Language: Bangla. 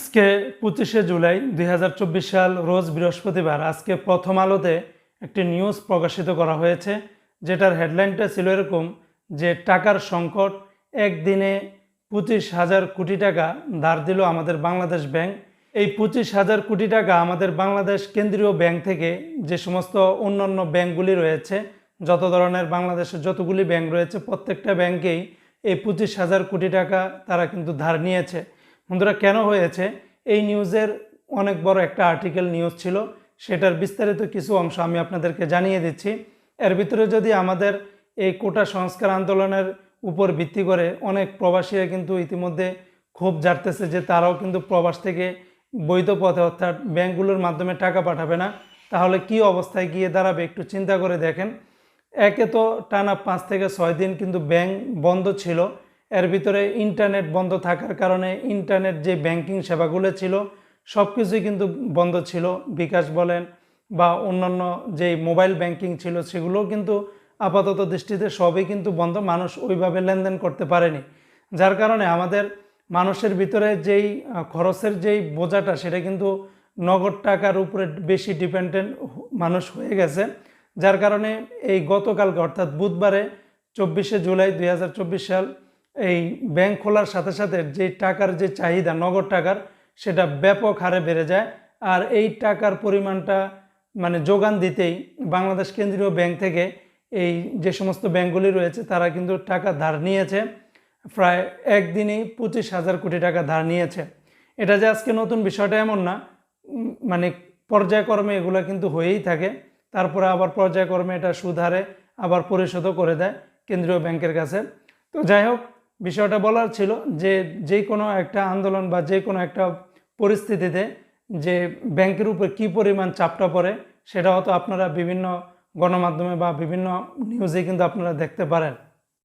আজকে পঁচিশে জুলাই দুই হাজার চব্বিশ সাল রোজ বৃহস্পতিবার আজকে প্রথম আলোতে একটি নিউজ প্রকাশিত করা হয়েছে, যেটার হেডলাইনটা ছিল এরকম যে টাকার সংকট, একদিনে পঁচিশ হাজার কোটি টাকা ধার দিল আমাদের বাংলাদেশ ব্যাংক। এই পঁচিশ হাজার কোটি টাকা আমাদের বাংলাদেশ কেন্দ্রীয় ব্যাংক থেকে যে সমস্ত অন্যান্য ব্যাংকগুলি রয়েছে, যত ধরনের বাংলাদেশের যতগুলি ব্যাংক রয়েছে, প্রত্যেকটা ব্যাংকেই এই পঁচিশ হাজার কোটি টাকা তারা কিন্তু ধার নিয়েছে। বন্ধুরা, কেন হয়েছে? এই নিউজের অনেক বড় একটা আর্টিকেল নিউজ ছিল। সেটার বিস্তারিত কিছু অংশ আমি আপনাদেরকে জানিয়ে দিচ্ছি। এর ভিতরে যদি আমাদের এই কোটা সংস্কার আন্দোলনের উপর ভিত্তি করে অনেক প্রবাসীরা কিন্তু ইতিমধ্যে ক্ষোভ জারতেছে যে তারাও কিন্তু প্রবাস থেকে বৈধ পথে অর্থাৎ ব্যাংকগুলোর মাধ্যমে টাকা পাঠাবে না। তাহলে কি অবস্থায় গিয়ে দাঁড়াবে একটু চিন্তা করে দেখেন। একে তো টানা পাঁচ থেকে ছয় দিন কিন্তু ব্যাংক বন্ধ ছিল। এর ভিতরে ইন্টারনেট বন্ধ থাকার কারণে ইন্টারনেট যে ব্যাংকিং সেবাগুলো ছিল সব কিছুই কিন্তু বন্ধ ছিল। বিকাশ বলেন বা অন্যান্য যে মোবাইল ব্যাংকিং ছিল, সেগুলোও কিন্তু আপাতত দৃষ্টিতে সবই কিন্তু বন্ধ। মানুষ ওইভাবে লেনদেন করতে পারেনি। যার কারণে আমাদের মানুষের ভিতরে যেই খরচের যেই বোঝাটা, সেটা কিন্তু নগদ টাকার উপরে বেশি ডিপেন্ডেন্ট মানুষ হয়ে গেছে। যার কারণে এই গতকালকে, অর্থাৎ বুধবারে, চব্বিশে জুলাই দু হাজার চব্বিশ সাল এই ব্যাংক খোলার সাথে সাথে যে টাকার যে চাহিদা, নগদ টাকার, সেটা ব্যাপক হারে বেড়ে যায়। আর এই টাকার পরিমাণটা মানে যোগান দিতেই বাংলাদেশ কেন্দ্রীয় ব্যাংক থেকে এই যে সমস্ত ব্যাংকগুলি রয়েছে, তারা কিন্তু টাকা ধার নিয়েছে। প্রায় একদিনেই পঁচিশ হাজার কোটি টাকা ধার নিয়েছে। এটা যে আজকে নতুন বিষয়টা এমন না মানে পর্যায়ক্রমে এগুলো কিন্তু হয়েই থাকে। তারপরে আবার পর্যায়ক্রমে এটা সুধারে আবার পরিশোধও করে দেয় কেন্দ্রীয় ব্যাংকের কাছে। তো যাই হোক বিষয়টা বলার ছিল যে যে কোনো একটা আন্দোলন বা যে কোনো একটা পরিস্থিতিতে যে ব্যাংকের উপর কি পরিমাণ চাপটা পড়ে, সেটা হয়তো আপনারা বিভিন্ন গণমাধ্যমে বা বিভিন্ন নিউজে কিন্তু আপনারা দেখতে পারেন।